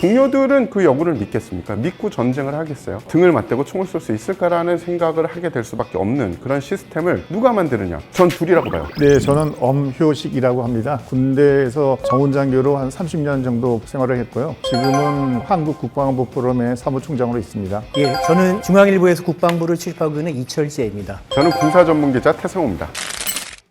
동료들은 그 여군을 믿겠습니까? 믿고 전쟁을 하겠어요? 등을 맞대고 총을 쏠 수 있을까라는 생각을 하게 될 수밖에 없는 그런 시스템을 누가 만드느냐? 전 둘이라고 봐요. 네, 저는 엄효식이라고 합니다. 군대에서 정훈장교로 한 30년 정도 생활을 했고요. 지금은 한국국방부 포럼의 사무총장으로 있습니다. 예, 저는 중앙일보에서 국방부를 출입하고 있는 이철재입니다. 저는 군사 전문 기자 태성호입니다.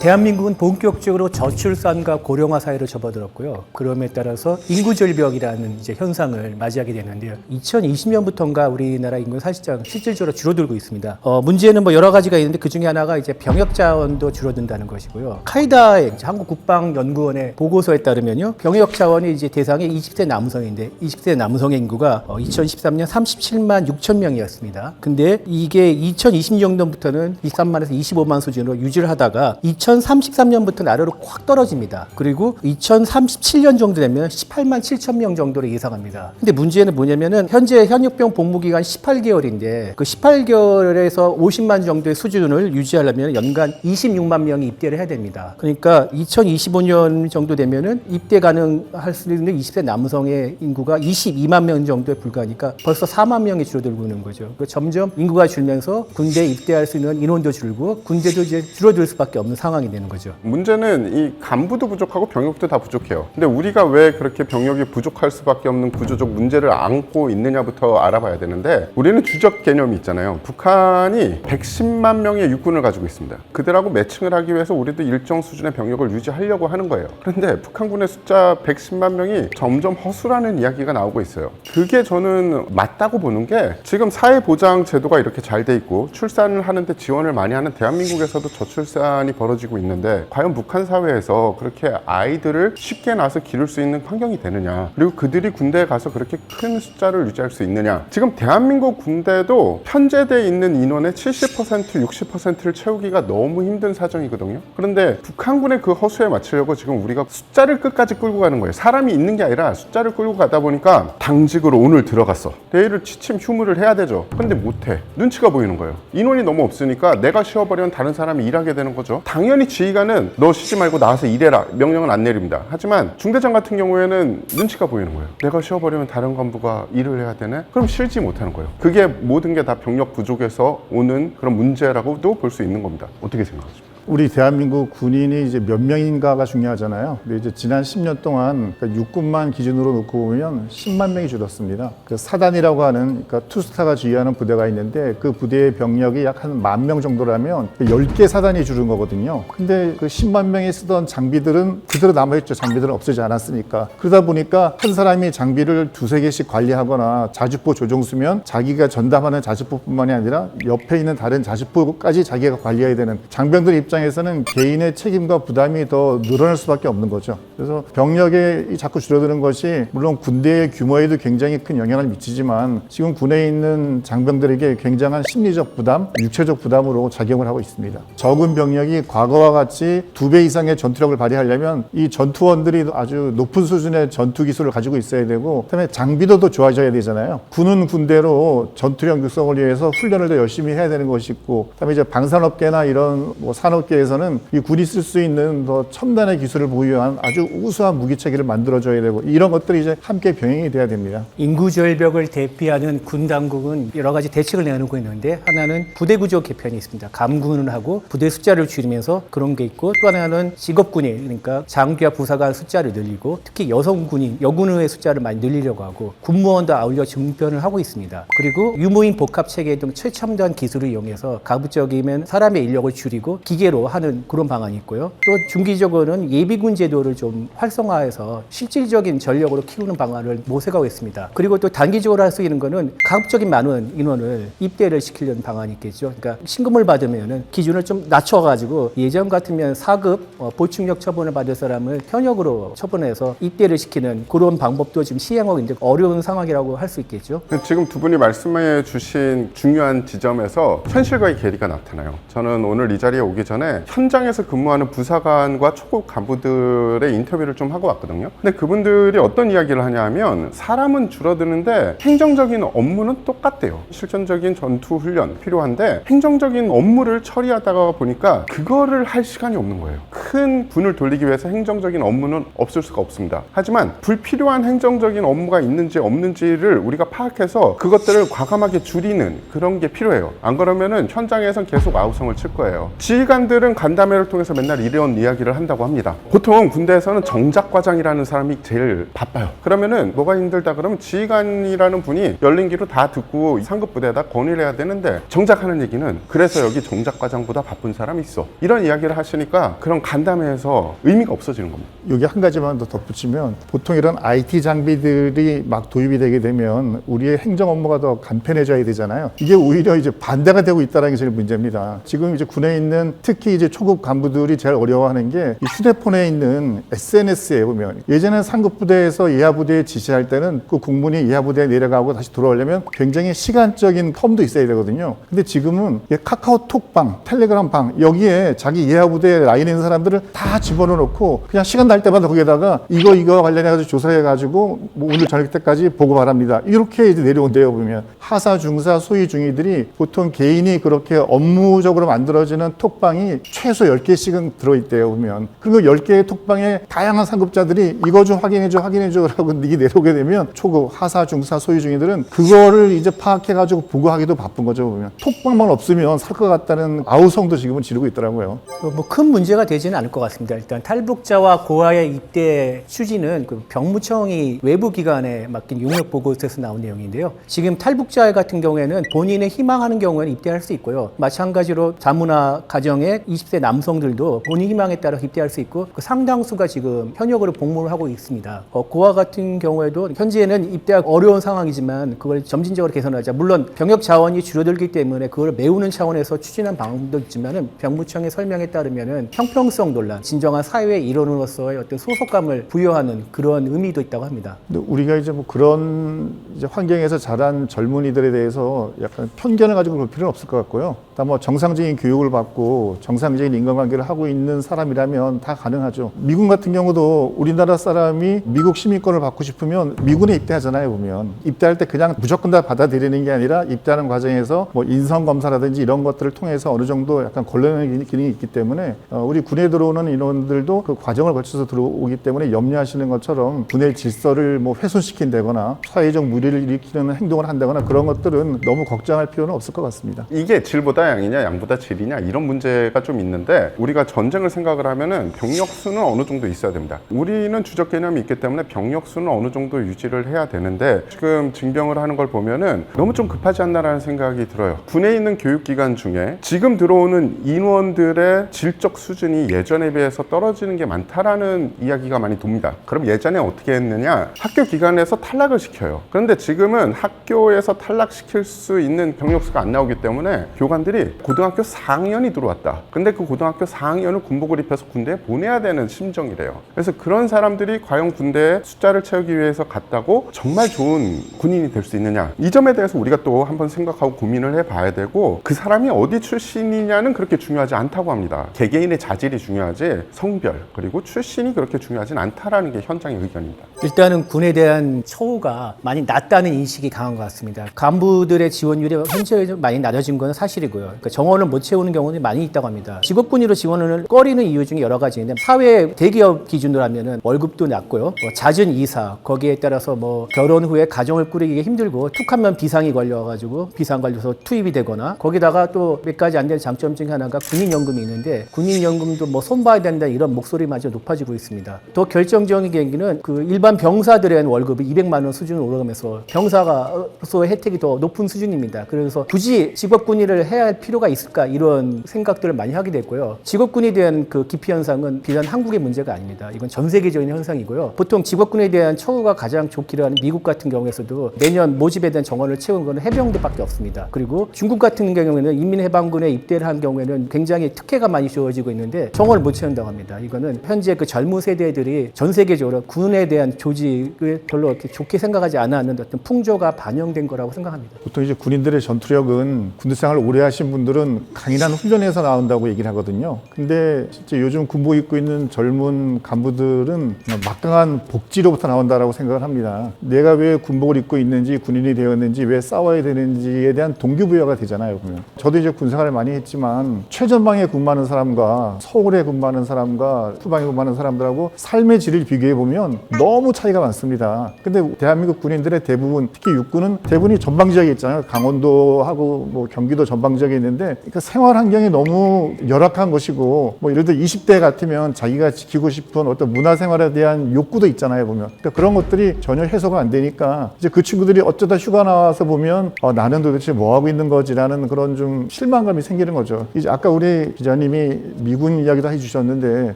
대한민국은 본격적으로 저출산과 고령화 사회로 접어들었고요. 그럼에 따라서 인구 절벽이라는 이제 현상을 맞이하게 되는데요. 2020년부터인가 우리나라 인구는 사실상 실질적으로 줄어들고 있습니다. 어, 문제는 뭐 여러 가지가 있는데 그 중에 하나가 이제 병역 자원도 줄어든다는 것이고요. 카이다의 이제 한국 국방연구원의 보고서에 따르면요. 병역 자원이 이제 대상이 20세 남성인데 20세 남성의 인구가 어, 2013년 37만 6천 명이었습니다. 근데 이게 2020년도부터는 23만에서 25만 수준으로 유지를 하다가 2033년부터 아래로 확 떨어집니다. 그리고 2037년 정도 되면 18만 7천 명 정도로 예상합니다. 근데 문제는 뭐냐면은 현재 현역병 복무 기간 18개월인데 그 18개월에서 50만 정도의 수준을 유지하려면 연간 26만 명이 입대를 해야 됩니다. 그러니까 2025년 정도 되면은 입대 가능할 수 있는 20세 남성의 인구가 22만 명 정도에 불과하니까 벌써 4만 명이 줄어들고 있는 거죠. 그 점점 인구가 줄면서 군대에 입대할 수 있는 인원도 줄고 군대도 이제 줄어들 수밖에 없는 상황 이 되는 거죠. 문제는 이 간부도 부족하고 병력도 다 부족해요. 근데 우리가 왜 그렇게 병력이 부족할 수밖에 없는 구조적 문제를 안고 있느냐부터 알아봐야 되는데 우리는 주적 개념이 있잖아요. 북한이 110만 명의 육군을 가지고 있습니다. 그들하고 매칭을 하기 위해서 우리도 일정 수준의 병력을 유지하려고 하는 거예요. 그런데 북한군의 숫자 110만 명이 점점 허술하는 이야기가 나오고 있어요. 그게 저는 맞다고 보는 게 지금 사회보장 제도가 이렇게 잘 돼 있고 출산을 하는데 지원을 많이 하는 대한민국에서도 저출산이 벌어지고 있는데 과연 북한 사회에서 그렇게 아이들을 쉽게 낳아서 기를 수 있는 환경이 되느냐? 그리고 그들이 군대에 가서 그렇게 큰 숫자를 유지할 수 있느냐? 지금 대한민국 군대도 편제돼 있는 인원의 70% 60%를 채우기가 너무 힘든 사정이거든요. 그런데 북한군의 그 허수에 맞추려고 지금 우리가 숫자를 끝까지 끌고 가는 거예요. 사람이 있는 게 아니라 숫자를 끌고 가다 보니까 당직으로 오늘 들어갔어. 내일을 취침 휴무를 해야 되죠. 근데 못해. 눈치가 보이는 거예요. 인원이 너무 없으니까 내가 쉬어버리면 다른 사람이 일하게 되는 거죠. 당연히 지휘관은 너 쉬지 말고 나와서 일해라. 명령은 안 내립니다. 하지만 중대장 같은 경우에는 눈치가 보이는 거예요. 내가 쉬어버리면 다른 간부가 일을 해야 되네? 그럼 쉬지 못하는 거예요. 그게 모든 게 다 병력 부족에서 오는 그런 문제라고도 볼 수 있는 겁니다. 어떻게 생각하십니까? 우리 대한민국 군인이 이제 몇 명인가가 중요하잖아요. 근데 이제 지난 10년 동안 그러니까 육군만 기준으로 놓고 보면 10만 명이 줄었습니다. 그 사단이라고 하는 그러니까 투스타가 지휘하는 부대가 있는데 그 부대의 병력이 약 한 만 명 정도라면 그 10개 사단이 줄은 거거든요. 근데 그 10만 명이 쓰던 장비들은 그대로 남아있죠. 장비들은 없어지지 않았으니까. 그러다 보니까 한 사람이 장비를 두세 개씩 관리하거나 자주포 조종수면 자기가 전담하는 자주포뿐만이 아니라 옆에 있는 다른 자주포까지 자기가 관리해야 되는 장병들 입장 에서는 개인의 책임과 부담이 더 늘어날 수밖에 없는 거죠. 그래서 병력이 자꾸 줄어드는 것이 물론 군대의 규모에도 굉장히 큰 영향을 미치지만 지금 군에 있는 장병들에게 굉장한 심리적 부담, 육체적 부담으로 작용을 하고 있습니다. 적은 병력이 과거와 같이 두 배 이상의 전투력을 발휘하려면 이 전투원들이 아주 높은 수준의 전투 기술을 가지고 있어야 되고 그다음에 장비도 더 좋아져야 되잖아요. 군은 군대로 전투력 육성을 위해서 훈련을 더 열심히 해야 되는 것이 있고 그다음에 이제 방산업계나 이런 뭐 산업 계에서는 이 군이 쓸 수 있는 더 첨단의 기술을 보유한 아주 우수한 무기 체계를 만들어줘야 되고 이런 것들이 이제 함께 병행이 돼야 됩니다. 인구 절벽을 대피하는 군 당국은 여러 가지 대책을 내놓고 있는데 하나는 부대 구조 개편이 있습니다. 감군을 하고 부대 숫자를 줄이면서 그런 게 있고 또 하나는 직업군인 그러니까 장교와 부사관 숫자를 늘리고 특히 여성 군인 여군의 숫자를 많이 늘리려고 하고 군무원도 아울러 증편을 하고 있습니다. 그리고 유무인 복합 체계 등 최첨단 기술을 이용해서 가부적이면 사람의 인력을 줄이고 기계 로 하는 그런 방안이 있고요. 또 중기적으로는 예비군 제도를 좀 활성화해서 실질적인 전력으로 키우는 방안을 모색하고 있습니다. 그리고 또 단기적으로 할 수 있는 거는 가급적인 많은 인원을 입대를 시키려는 방안이 있겠죠. 그러니까 신금을 받으면은 기준을 좀 낮춰가지고 예전 같으면 4급 어, 보충력 처분을 받을 사람을 현역으로 처분해서 입대를 시키는 그런 방법도 지금 시행하고 있는데 어려운 상황이라고 할 수 있겠죠. 지금 두 분이 말씀해 주신 중요한 지점에서 현실과의 괴리가 나타나요. 저는 오늘 이 자리에 오기 전에 전에 현장에서 근무하는 부사관과 초급 간부들의 인터뷰를 좀 하고 왔거든요. 근데 그분들이 어떤 이야기를 하냐면 사람은 줄어드는데 행정적인 업무는 똑같대요. 실전적인 전투 훈련 필요한데 행정적인 업무를 처리하다가 보니까 그거를 할 시간이 없는 거예요. 큰 군을 돌리기 위해서 행정적인 업무는 없을 수가 없습니다. 하지만 불필요한 행정적인 업무가 있는지 없는지를 우리가 파악해서 그것들을 과감하게 줄이는 그런 게 필요해요. 안 그러면은 현장에선 계속 아우성을 칠 거예요. 지휘관 들은 간담회를 통해서 맨날 이런 이야기를 한다고 합니다. 보통 군대에서는 정작과장이라는 사람이 제일 바빠요. 그러면은 뭐가 힘들다 그러면 지휘관이라는 분이 열린 귀로 다 듣고 상급 부대에다 건의를 해야 되는데 정작하는 얘기는 그래서 여기 정작과장보다 바쁜 사람이 있어. 이런 이야기를 하시니까 그런 간담회에서 의미가 없어지는 겁니다. 여기 한 가지만 더 덧붙이면 보통 이런 IT 장비들이 막 도입이 되게 되면 우리의 행정 업무가 더 간편해져야 되잖아요. 이게 오히려 이제 반대가 되고 있다는 게 제일 문제입니다. 지금 이제 군에 있는 특히 이제 초급 간부들이 제일 어려워하는 게 이 휴대폰에 있는 SNS에 보면 예전에 상급 부대에서 예하 부대에 지시할 때는 그 공문이 예하 부대에 내려가고 다시 돌아오려면 굉장히 시간적인 텀도 있어야 되거든요. 근데 지금은 이 카카오톡방, 텔레그램방 여기에 자기 예하 부대 라인에 있는 사람들을 다 집어넣어 놓고 그냥 시간 날 때마다 거기다가 이거 이거 관련해 가지고 조사해 가지고 뭐 오늘 저녁 때까지 보고 바랍니다. 이렇게 이제 내려온대요 보면 하사 중사 소위 중위들이 보통 개인이 그렇게 업무적으로 만들어지는 톡방이 최소 10개씩은 들어있대요 보면 그리고 10개의 톡방에 다양한 상급자들이 이거 좀 확인해 줘 확인해 줘 라고 이게 내려오게 되면 초급 하사 중사 소위 중위들은 그거를 이제 파악해 가지고 보고하기도 바쁜 거죠 보면 톡방만 없으면 살 것 같다는 아우성도 지금은 지르고 있더라고요. 뭐 큰 문제가 되지는 않을 것 같습니다. 일단 탈북자와 고아의 입대 추진은 그 병무청이 외부 기관에 맡긴 용역 보고서에서 나온 내용인데요. 지금 탈북자 같은 경우에는 본인의 희망하는 경우에는 입대할 수 있고요. 마찬가지로 자문화 가정 의 20세 남성들도 본인 희망에 따라 입대할 수 있고 그 상당수가 지금 현역으로 복무를 하고 있습니다. 어, 고아 같은 경우에도 현재는 입대하기 어려운 상황이지만 그걸 점진적으로 개선하자. 물론 병역 자원이 줄어들기 때문에 그걸 메우는 차원에서 추진한 방법도 있지만은 병무청의 설명에 따르면은 형평성 논란, 진정한 사회의 일원으로서의 어떤 소속감을 부여하는 그런 의미도 있다고 합니다. 우리가 이제 뭐 그런 이제 환경에서 자란 젊은이들에 대해서 약간 편견을 가지고 볼 필요는 없을 것 같고요. 다뭐 정상적인 교육을 받고 정상적인 인간관계를 하고 있는 사람이라면 다 가능하죠. 미국 같은 경우도 우리나라 사람이 미국 시민권을 받고 싶으면 미군에 입대하잖아요, 보면. 입대할 때 그냥 무조건 다 받아들이는 게 아니라 입대하는 과정에서 뭐 인성 검사라든지 이런 것들을 통해서 어느 정도 약간 걸러내는 기능이 있기 때문에 어, 우리 군에 들어오는 인원들도 그 과정을 거쳐서 들어오기 때문에 염려하시는 것처럼 군의 질서를 뭐 훼손시킨다거나 사회적 무리를 일으키는 행동을 한다거나 그런 것들은 너무 걱정할 필요는 없을 것 같습니다. 이게 질보다 양이냐 양보다 질이냐 이런 문제가 좀 있는데 우리가 전쟁을 생각을 하면은 병력 수는 어느 정도 있어야 됩니다. 우리는 주적 개념이 있기 때문에 병력 수는 어느 정도 유지를 해야 되는데 지금 징병을 하는 걸 보면은 너무 좀 급하지 않나라는 생각이 들어요. 군에 있는 교육기관 중에 지금 들어오는 인원들의 질적 수준이 예전에 비해서 떨어지는 게 많다라는 이야기가 많이 돕니다. 그럼 예전에 어떻게 했느냐? 학교 기관에서 탈락을 시켜요. 그런데 지금은 학교에서 탈락시킬 수 있는 병력 수가 안 나오기 때문에 교관들이 고등학교 4학년이 들어왔다. 근데 그 고등학교 4학년을 군복을 입혀서 군대에 보내야 되는 심정이래요. 그래서 그런 사람들이 과연 군대에 숫자를 채우기 위해서 갔다고 정말 좋은 군인이 될 수 있느냐? 이 점에 대해서 우리가 또 한번 생각하고 고민을 해봐야 되고 그 사람이 어디 출신이냐는 그렇게 중요하지 않다고 합니다. 개개인의 자질이 중요하지 성별 그리고 출신이 그렇게 중요하진 않다라는 게 현장의 의견입니다. 일단은 군에 대한 처우가 많이 낮다는 인식이 강한 것 같습니다. 간부들의 지원율이 현재 좀 많이 낮아진 건 사실이고요. 그러니까 정원을 못 채우는 경우는 많이 있다고 합니다. 직업군의로 지원을 꺼리는 이유 중에 여러 가지 있는데 사회 대기업 기준으로 하면은 월급도 낮고요. 뭐 잦은 이사 거기에 따라서 뭐 결혼 후에 가정을 꾸리기 힘들고 툭하면 비상이 걸려가지고 비상 걸려서 투입이 되거나 거기다가 또 몇 가지 안 되는 장점 중에 하나가 군인연금이 있는데 군인연금도 뭐 손봐야 된다 이런 목소리마저 높아지고 있습니다. 더 결정적인 계기는 그 일반 병사들의 월급이 200만 원 수준으로 올라가면서 병사가로서의 혜택이 더 높은 수준입니다. 그래서 굳이 직업군의를 해야 할 필요가 있을까 이런 생각들을 많이 하게 됐고요. 직업군에 대한 그 기피 현상은 비단 한국의 문제가 아닙니다. 이건 전 세계적인 현상이고요. 보통 직업군에 대한 처우가 가장 좋기로 하는 미국 같은 경우에서도 매년 모집에 대한 정원을 채우는 것은 해병대밖에 없습니다. 그리고 중국 같은 경우에는 인민해방군에 입대를 한 경우에는 굉장히 특혜가 많이 주어지고 있는데 정원을 못 채운다고 합니다. 이거는 현재 그 젊은 세대들이 전 세계적으로 군에 대한 조직을 별로 이렇게 좋게 생각하지 않았는 어떤 풍조가 반영된 거라고 생각합니다. 보통 이제 군인들의 전투력은 군대 생활을 오래 하신 분들은 강인한 훈련에서 나온다. 나온다고 얘기를 하거든요. 근데 실제 요즘 군복 입고 있는 젊은 간부들은 막강한 복지로부터 나온다라고 생각을 합니다. 내가 왜 군복을 입고 있는지 군인이 되었는지 왜 싸워야 되는지에 대한 동기부여가 되잖아요. 보면 저도 이제 군생활을 많이 했지만 최전방에 근무하는 사람과 서울에 근무하는 사람과 후방에 근무하는 사람들하고 삶의 질을 비교해 보면 너무 차이가 많습니다. 근데 대한민국 군인들의 대부분 특히 육군은 대부분이 전방 지역에 있잖아요. 강원도하고 뭐 경기도 전방 지역에 있는데 그러니까 생활 환경이 너무 열악한 것이고 뭐 예를 들어 20대 같으면 자기가 지키고 싶은 어떤 문화 생활에 대한 욕구도 있잖아요 보면 그러니까 그런 것들이 전혀 해소가 안 되니까 이제 그 친구들이 어쩌다 휴가 나와서 보면 어, 나는 도대체 뭐 하고 있는 거지라는 그런 좀 실망감이 생기는 거죠. 이제 아까 우리 기자님이 미군 이야기도 해주셨는데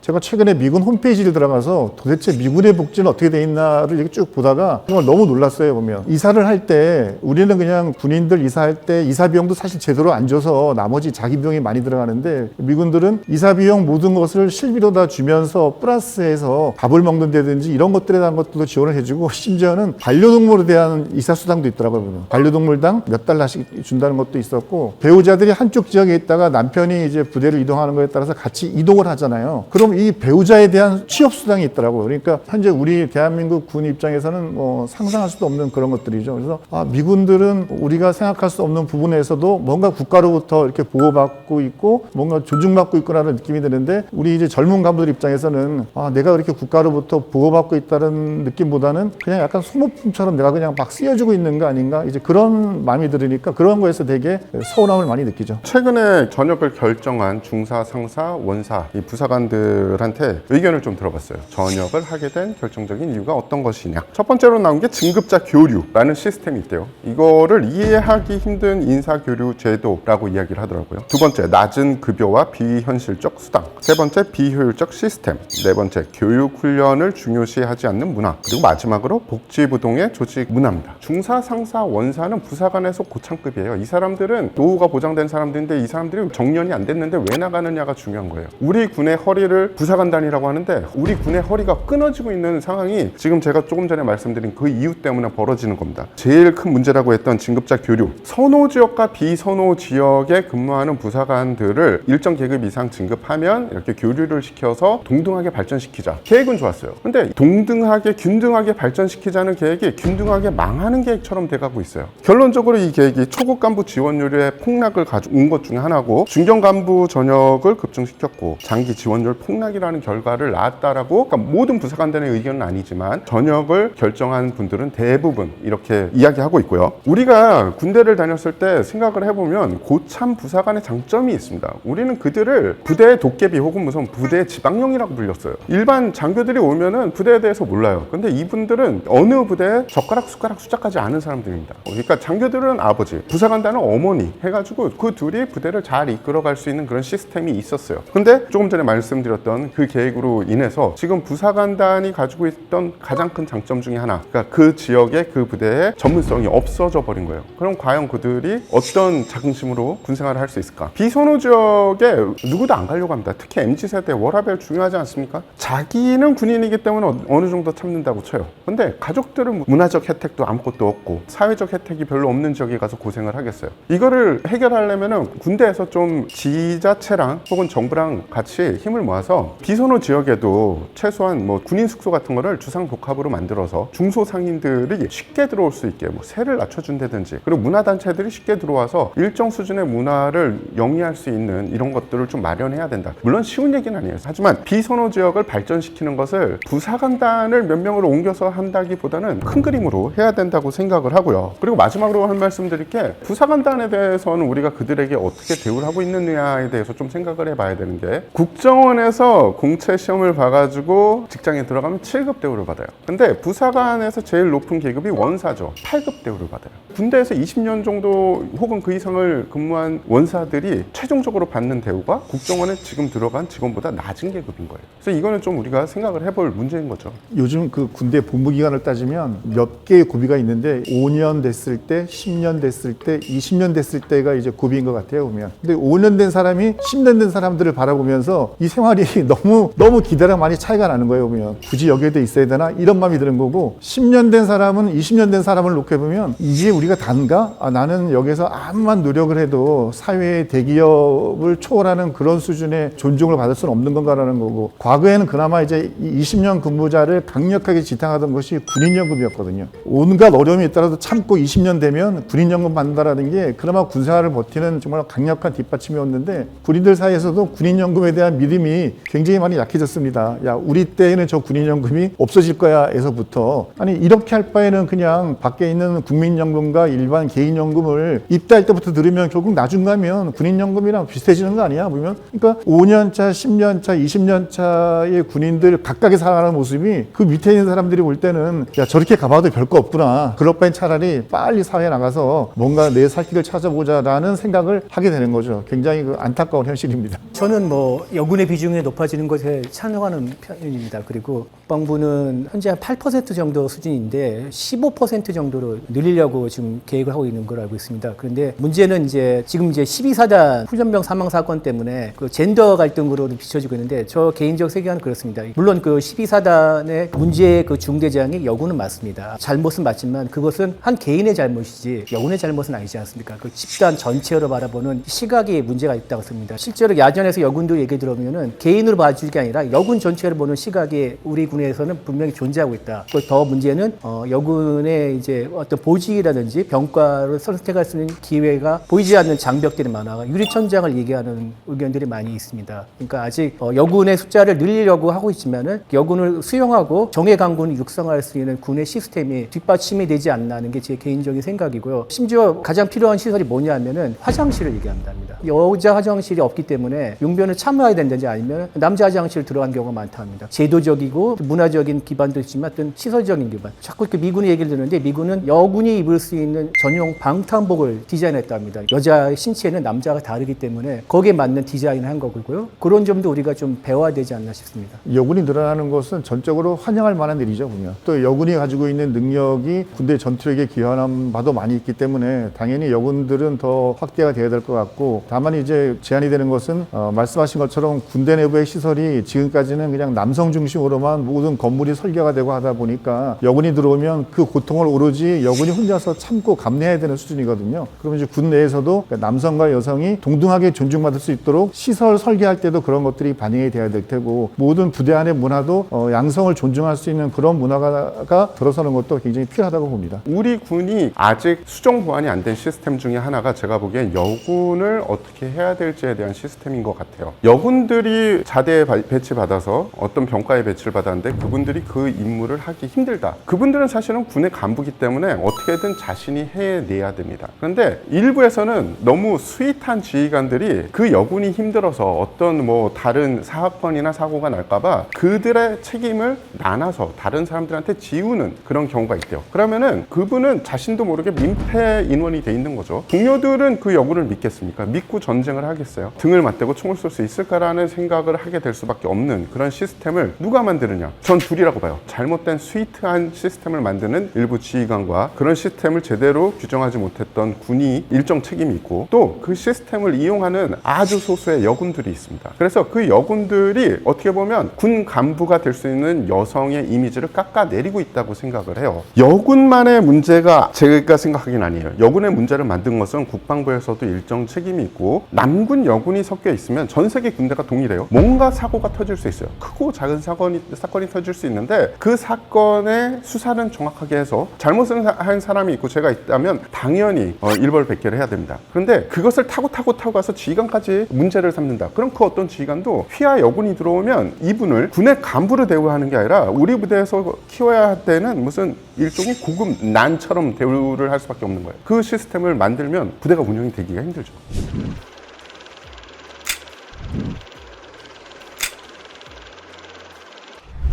제가 최근에 미군 홈페이지를 들어가서 도대체 미군의 복지는 어떻게 돼 있나를 이렇게 쭉 보다가 정말 너무 놀랐어요 보면 이사를 할 때 우리는 그냥 군인들 이사할 때 이사 비용도 사실 제대로 안 줘서 나머지 자기 비용이 많이 들어가는데 미군들은 이사 비용 모든 것을 실비로 다 주면서 플러스해서 밥을 먹는다든지 이런 것들에 대한 것도 지원을 해주고 심지어는 반려동물에 대한 이사 수당도 있더라고요 보면 반려동물당 몇 달러씩 준다는 것도 있었고 배우자들이 한쪽 지역에 있다가 남편이 이제 부대를 이동하는 거에 따라서 같이 이동을 하잖아요. 그럼 이 배우자에 대한 취업 수당이 있더라고요. 그러니까 현재 우리 대한민국 군 입장에서는 뭐 상상할 수도 없는 그런 것들이죠. 그래서 아, 미군들은 우리가 생각할 수 없는 부분에서도 뭔가 국가로부터 이렇게 보호받고 있고 뭔가 존중받고 있구나라는 느낌이 드는데 우리 이제 젊은 간부들 입장에서는 아, 내가 그렇게 국가로부터 보호받고 있다는 느낌보다는 그냥 약간 소모품처럼 내가 그냥 막 쓰여주고 있는 거 아닌가 이제 그런 마음이 들으니까 그런 거에서 되게 서운함을 많이 느끼죠. 최근에 전역을 결정한 중사, 상사, 원사 이 부사관들한테 의견을 좀 들어봤어요. 전역을 하게 된 결정적인 이유가 어떤 것이냐. 첫 번째로 나온 게 진급자 교류라는 시스템이 있대요. 이거를 이해하기 힘든 인사 교류 제도라고 이야기를 하더라고요. 두 번째, 낮은 급여와 비현실적 수당. 세 번째, 비효율적 시스템. 네 번째, 교육 훈련을 중요시하지 않는 문화. 그리고 마지막으로 복지부동의 조직 문화입니다. 중사, 상사, 원사는 부사관에서 고참급이에요. 이 사람들은 노후가 보장된 사람들인데 이 사람들이 정년이 안 됐는데 왜 나가느냐가 중요한 거예요. 우리 군의 허리를 부사관단이라고 하는데 우리 군의 허리가 끊어지고 있는 상황이 지금 제가 조금 전에 말씀드린 그 이유 때문에 벌어지는 겁니다. 제일 큰 문제라고 했던 진급자 교류. 선호 지역과 비선호 지역에 근무하는 부사관들을 일정 계급 이상 진급하면 이렇게 교류를 시켜서 동등하게 발전시키자. 계획은 좋았어요. 근데 동등하게 균등하게 발전시키자는 계획이 균등하게 망하는 계획처럼 돼가고 있어요. 결론적으로 이 계획이 초급 간부 지원율의 폭락을 가져온 것 중에 하나고 중견 간부 전역을 급증시켰고 장기 지원율 폭락이라는 결과를 낳았다라고 그러니까 모든 부사관들의 의견은 아니지만 전역을 결정한 분들은 대부분 이렇게 이야기하고 있고요. 우리가 군대를 다녔을 때 생각을 해보면 고참 부사관의 장점이 있습니다. 우리는 그들을 부대의 도깨비 혹은 무슨 부대의 지방령이라고 불렸어요. 일반 장교들이 오면은 부대에 대해서 몰라요. 근데 이분들은 어느 부대에 젓가락 숟가락 숫자까지 아는 사람들입니다. 그러니까 장교들은 아버지, 부사관단은 어머니 해가지고 그 둘이 부대를 잘 이끌어갈 수 있는 그런 시스템이 있었어요. 근데 조금 전에 말씀드렸던 그 계획으로 인해서 지금 부사관단이 가지고 있던 가장 큰 장점 중에 하나, 그러니까 그 지역의 그 부대의 전문성이 없어져 버린 거예요. 그럼 과연 그들이 어떤 자긍심으로 군생활을 할 수 있을까? 비선호 지역 에 누구도 안 가려고 합니다. 특히 MZ 세대 워라밸 중요하지 않습니까? 자기는 군인이기 때문에 어- 어느 정도 참는다고 쳐요. 근데 가족들은 문화적 혜택도 아무것도 없고 사회적 혜택이 별로 없는 지역에 가서 고생을 하겠어요. 이거를 해결하려면은 군대에서 좀 지자체랑 혹은 정부랑 같이 힘을 모아서 비선호 지역에도 최소한 뭐 군인 숙소 같은 거를 주상 복합으로 만들어서 중소상인들이 쉽게 들어올 수 있게 뭐 세를 낮춰준다든지 그리고 문화단체들이 쉽게 들어와서 일정 수준의 문화를 영위할 수 있는 이런 것들을 좀 마련해야 된다. 물론 쉬운 얘기는 아니에요. 하지만 비선호 지역을 발전시키는 것을 부사관단을 몇 명으로 옮겨서 한다기보다는 큰 그림으로 해야 된다고 생각을 하고요. 그리고 마지막으로 한 말씀 드릴 게 부사관단에 대해서는 우리가 그들에게 어떻게 대우를 하고 있느냐에 대해서 좀 생각을 해봐야 되는 게 국정원에서 공채 시험을 봐가지고 직장에 들어가면 7급 대우를 받아요. 근데 부사관에서 제일 높은 계급이 원사죠. 8급 대우를 받아요. 군대에서 20년 정도 혹은 그 이상을 근무한 원사들이 최종적으로 받는 대우가 국정원에 지금 들어간 직원보다 낮은 계급인 거예요. 그래서 이거는 좀 우리가 생각을 해볼 문제인 거죠. 요즘 그 군대 복무 기간을 따지면 몇 개의 고비가 있는데 5년 됐을 때, 10년 됐을 때, 20년 됐을 때가 이제 고비인 것 같아요 보면. 근데 5년 된 사람이 10년 된 사람들을 바라보면서 이 생활이 너무 너무 기대랑 많이 차이가 나는 거예요 보면. 굳이 여기에도 있어야 되나 이런 마음이 드는 거고 10년 된 사람은 20년 된 사람을 놓게 보면 이게 우리가 단가? 아, 나는 여기서 아무만 노력을 해도 사회의 대기업 직업을 초월하는 그런 수준의 존중을 받을 수는 없는 건가라는 거고 과거에는 그나마 이제 이 20년 근무자를 강력하게 지탱하던 것이 군인연금이었거든요. 온갖 어려움이 있더라도 참고 20년 되면 군인연금 받는다라는 게 그나마 군생활을 버티는 정말 강력한 뒷받침이었는데 군인들 사이에서도 군인연금에 대한 믿음이 굉장히 많이 약해졌습니다. 야 우리 때에는 저 군인연금이 없어질 거야에서부터 아니 이렇게 할 바에는 그냥 밖에 있는 국민연금과 일반 개인연금을 입대할 때부터 들으면 결국 나중 가면 군인연금이랑 비슷 해지는 거 아니야 보면 그러니까 5년차, 10년차, 20년차의 군인들 각각의 살아가는 모습이 그 밑에 있는 사람들이 볼 때는 야 저렇게 가봐도 별거 없구나 그럴 바엔 차라리 빨리 사회에 나가서 뭔가 내 살 길을 찾아보자라는 생각을 하게 되는 거죠 굉장히 그 안타까운 현실입니다. 저는 뭐 여군의 비중이 높아지는 것에 찬성하는 편입니다. 그리고 국방부는 현재 한 8% 정도 수준인데 15% 정도로 늘리려고 지금 계획을 하고 있는 걸로 알고 있습니다. 그런데 문제는 이제 지금 이제 12사단 훈련병 사망 사건 때문에 그 젠더 갈등으로 비춰지고 있는데 저 개인적 세계관은 그렇습니다. 물론 그 12사단의 문제의 그 중대장이 여군은 맞습니다. 잘못은 맞지만 그것은 한 개인의 잘못이지 여군의 잘못은 아니지 않습니까? 그 집단 전체로 바라보는 시각이 문제가 있다고 봅니다. 실제로 야전에서 여군들 얘기 들어보면은 개인으로 봐주는 게 아니라 여군 전체를 보는 시각이 우리 군 에서는 분명히 존재하고 있다. 그더 문제는 어, 여군의 이제 어떤 보직이라든지 병과를 선택할 수 있는 기회가 보이지 않는 장벽들이 많아 유리천장을 얘기하는 의견들이 많이 있습니다. 그러니까 아직 어, 여군의 숫자를 늘리려고 하고 있지만은 여군을 수용하고 정예 강군을 육성할 수 있는 군의 시스템이 뒷받침이 되지 않나 하는 게 제 개인적인 생각이고요. 심지어 가장 필요한 시설이 뭐냐면은 화장실을 얘기한답니다. 여자 화장실이 없기 때문에 용변을 참아야 된다든지 아니면 남자 화장실 들어간 경우가 많다 합니다. 제도적이고 문화적인 기반도 있지만 어떤 시설적인 기반. 자꾸 이렇게 미군의 얘기를 듣는데 미군은 여군이 입을 수 있는 전용 방탄복을 디자인했다 합니다. 여자 신체는 남자가 다르기 때문에 거기에 맞는 디자인을 한 거고요. 그런 점도 우리가 좀 배워야 되지 않나 싶습니다. 여군이 늘어나는 것은 전적으로 환영할 만한 일이죠, 보면. 또 여군이 가지고 있는 능력이 군대 전투력에 기여한 바도 많이 있기 때문에 당연히 여군들은 더 확대가 돼야 될 것 같고 다만 이제 제한이 되는 것은 어, 말씀하신 것처럼 군대 내부의 시설이 지금까지는 그냥 남성 중심으로만 모든 건물이 설계가 되고 하다 보니까 여군이 들어오면 그 고통을 오로지 여군이 혼자서 참고 감내해야 되는 수준이거든요. 그러면 이제 군 내에서도 그러니까 남성과 여성이 동등하게 존중받을 수 있도록 시설 설계할 때도 그런 것들이 반영이 돼야 될 테고 모든 부대 안의 문화도 어, 양성을 존중할 수 있는 그런 문화가 들어서는 것도 굉장히 필요하다고 봅니다. 우리 군이 아직 수정 보완이 안 된 시스템 중에 하나가 제가 보기엔 여군을 어떻게 해야 될지에 대한 시스템인 것 같아요. 여군들이 자대에 바- 배치받아서 어떤 병과에 배치를 받았는데 그분들이 그 임무를 하기 힘들다. 그분들은 사실은 군의 간부기 때문에 어떻게든 자신이 해내야 됩니다. 그런데 일부에서는 너무 스윗한 지휘관들이 그 여군이 힘들어서 어떤 뭐 다른 사건이나 사고가 날까봐 그들의 책임을 나눠서 다른 사람들한테 지우는 그런 경우가 있대요. 그러면은 그분은 자신도 모르게 민폐 인원이 돼 있는 거죠. 동료들은 그 여군을 믿겠습니까? 믿고 전쟁을 하겠어요? 등을 맞대고 총을 쏠 수 있을까라는 생각을 하게 될 수밖에 없는 그런 시스템을 누가 만드느냐? 전 둘이라고 봐요. 잘못된 스위트한 시스템을 만드는 일부 지휘관과 그런 시스템을 제대로 규정하지 못했던 군이 일정 책임이 있고 또 그 시스템을 이용하는 아주 소수의 여군들이 있습니다. 그래서 그 여군들이 어떻게 보면 군 간부가 될 수 있는 여성의 이미지를 깎아내리고 있다고 생각을 해요. 여군만의 문제가 제가 생각하기는 아니에요. 여군의 문제를 만든 것은 국방부에서도 일정 책임이 있고 남군 여군이 섞여 있으면 전 세계 군대가 동일해요. 뭔가 사고가 터질 수 있어요. 크고 작은 사건이 사건 이 터질 수 있는데 그 사건의 수사는 정확하게 해서 잘못을 사- 한 사람이 있고 제가 있다면 당연히 어, 일벌백계를 해야 됩니다. 그런데 그것을 타고 타고 타고 가서 지휘관까지 문제를 삼는다. 그럼 그 어떤 지휘관도 휘하 여군이 들어오면 이분을 군의 간부로 대우하는 게 아니라 우리 부대에서 키워야 되는 무슨 일종의 고급 난처럼 대우를 할 수밖에 없는 거예요. 그 시스템을 만들면 부대가 운영이 되기가 힘들죠.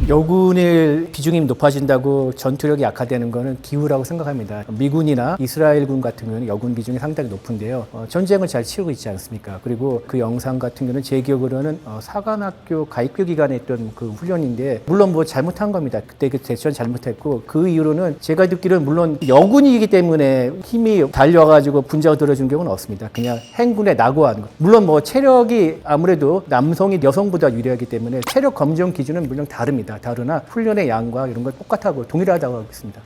여군의 비중이 높아진다고 전투력이 약화되는 것은 기후라고 생각합니다. 미군이나 이스라엘군 같은 경우는 여군 비중이 상당히 높은데요. 어, 전쟁을 잘 치르고 있지 않습니까? 그리고 그 영상 같은 경우는 제 기억으로는 어, 사관학교 가입교 기간에 했던 그 훈련인데 물론 뭐 잘못한 겁니다. 그때 그 대처는 잘못했고 그 이후로는 제가 듣기로는 물론 여군이기 때문에 힘이 달려가지고 분자가 들어준 경우는 없습니다. 그냥 행군에 낙오한 거. 물론 뭐 체력이 아무래도 남성이 여성보다 유리하기 때문에 체력 검정 기준은 물론 다릅니다. 다르나 훈련의 양과 이런 걸 똑같다고 동일하다고 하고 있습니다.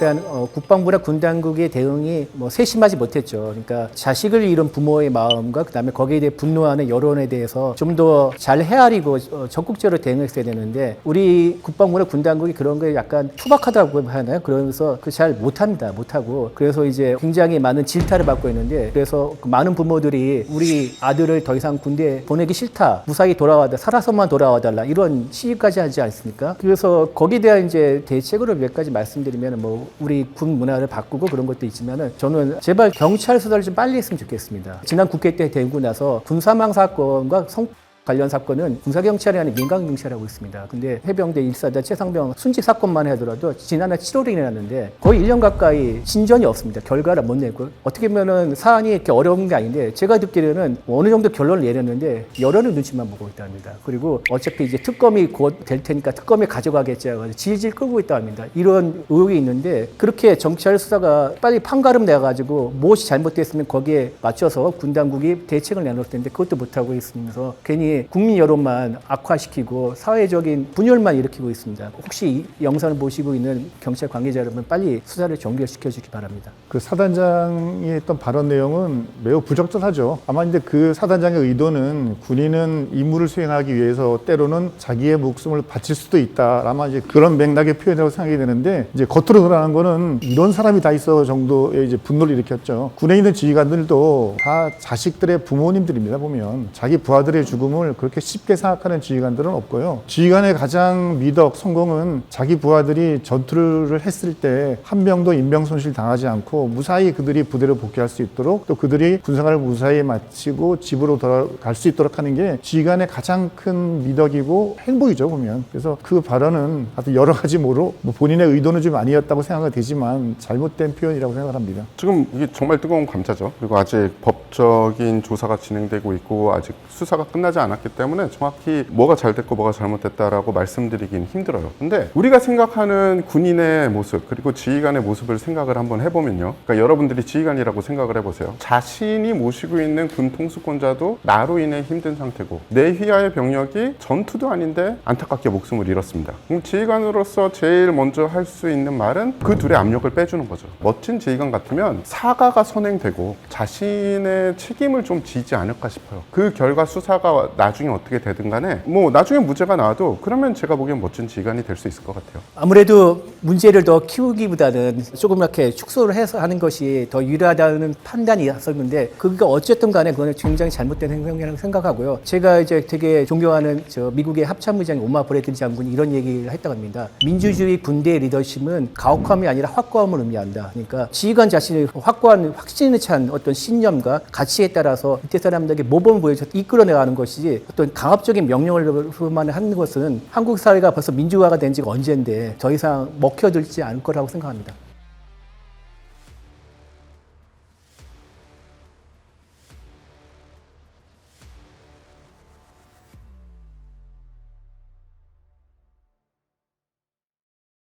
일단 어, 국방부나 군 당국의 대응이 뭐 세심하지 못했죠. 그러니까 자식을 잃은 부모의 마음과 그다음에 거기에 대해 분노하는 여론에 대해서 좀 더 잘 헤아리고 어, 적극적으로 대응했어야 되는데 우리 국방부나 군 당국이 그런 거에 약간 투박하다고 하나요? 그러면서 그 잘 못합니다. 못하고 그래서 이제 굉장히 많은 질타를 받고 있는데 그래서 그 많은 부모들이 우리 아들을 더 이상 군대 보내기 싫다. 무사히 돌아와다 살아서만 돌아와 달라. 이런 시위까지 하지 않습니까? 그래서 거기에 대한 이제 대책으로 몇 가지 말씀드리면 뭐 우리 군 문화를 바꾸고 그런 것도 있지만은 저는 제발 경찰 수사를 좀 빨리 했으면 좋겠습니다. 지난 국회 때 되고 나서 군 사망 사건과 성 관련 사건은 군사경찰이 아닌 민간경찰하고 있습니다. 근데 해병대 일사단 최상병 순직 사건만 하더라도 지난해 7월에 일어났는데 거의 1년 가까이 진전이 없습니다. 결과를 못 내고 어떻게 보면은 사안이 이렇게 어려운 게 아닌데 제가 듣기로는 어느 정도 결론을 내렸는데 여론의 눈치만 보고 있다 합니다. 그리고 어차피 이제 특검이 곧 될 테니까 특검이 가져가겠지 하고 질질 끌고 있다 합니다. 이런 의혹이 있는데 그렇게 정치할 수사가 빨리 판가름 내가지고 무엇이 잘못됐으면 거기에 맞춰서 군 당국이 대책을 내놓을 텐데 그것도 못하고 있으면서 괜히 국민 여론만 악화시키고 사회적인 분열만 일으키고 있습니다. 혹시 이 영상을 보시고 있는 경찰 관계자 여러분 빨리 수사를 종결시켜 주기 바랍니다. 그 사단장이 했던 발언 내용은 매우 부적절하죠. 아마 이제 그 사단장의 의도는 군인은 임무를 수행하기 위해서 때로는 자기의 목숨을 바칠 수도 있다. 아마 이제 그런 맥락의 표현이라고 생각이 되는데 이제 겉으로 드러나는 거는 이런 사람이 다 있어 정도의 이제 분노를 일으켰죠. 군에 있는 지휘관들도 다 자식들의 부모님들입니다. 보면 자기 부하들의 죽음을 그렇게 쉽게 생각하는 지휘관들은 없고요. 지휘관의 가장 미덕 성공은 자기 부하들이 전투를 했을 때 한 명도 인명 손실 당하지 않고 무사히 그들이 부대로 복귀할 수 있도록 또 그들이 군생활을 무사히 마치고 집으로 돌아갈 수 있도록 하는 게 지휘관의 가장 큰 미덕이고 행복이죠 보면. 그래서 그 발언은 하여튼 여러 가지 모로 뭐 본인의 의도는 좀 아니었다고 생각은 되지만 잘못된 표현이라고 생각합니다. 지금 이게 정말 뜨거운 감자죠. 그리고 아직 법적인 조사가 진행되고 있고 아직 수사가 끝나지 않 았기 때문에 정확히 뭐가 잘 됐고 뭐가 잘못됐다라고 말씀드리긴 힘들어요. 근데 우리가 생각하는 군인의 모습 그리고 지휘관의 모습을 생각을 한번 해보면요. 그러니까 여러분들이 지휘관이라고 생각을 해보세요. 자신이 모시고 있는 군 통수권자도 나로 인해 힘든 상태고 내 휘하의 병력이 전투도 아닌데 안타깝게 목숨을 잃었습니다. 그럼 지휘관으로서 제일 먼저 할 수 있는 말은 그 둘의 압력을 빼주는 거죠. 멋진 지휘관 같으면 사과가 선행되고 자신의 책임을 좀 지지 않을까 싶어요. 그 결과 수사가 나중에 어떻게 되든 간에 뭐 나중에 무죄가 나와도 그러면 제가 보기엔 멋진 지휘관이 될 수 있을 것 같아요. 아무래도 문제를 더 키우기보다는 조금 이렇게 축소를 해서 하는 것이 더 유리하다는 판단이 있었는데 그게 어쨌든 간에 그거는 굉장히 잘못된 행동이라고 생각하고요. 제가 이제 되게 존경하는 저 미국의 합참의장 오마 브래들리 장군이 이런 얘기를 했다고 합니다. 민주주의 군대 리더십은 가혹함이 아니라 확고함을 의미한다. 그러니까 지휘관 자신의 확고한 확신에 찬 어떤 신념과 가치에 따라서 이때 사람들에게 모범을 보여서 이끌어내가는 것이지 어떤 강압적인 명령을만 하는 것은 한국 사회가 벌써 민주화가 된 지가 언젠데 더 이상 먹혀들지 않을 거라고 생각합니다.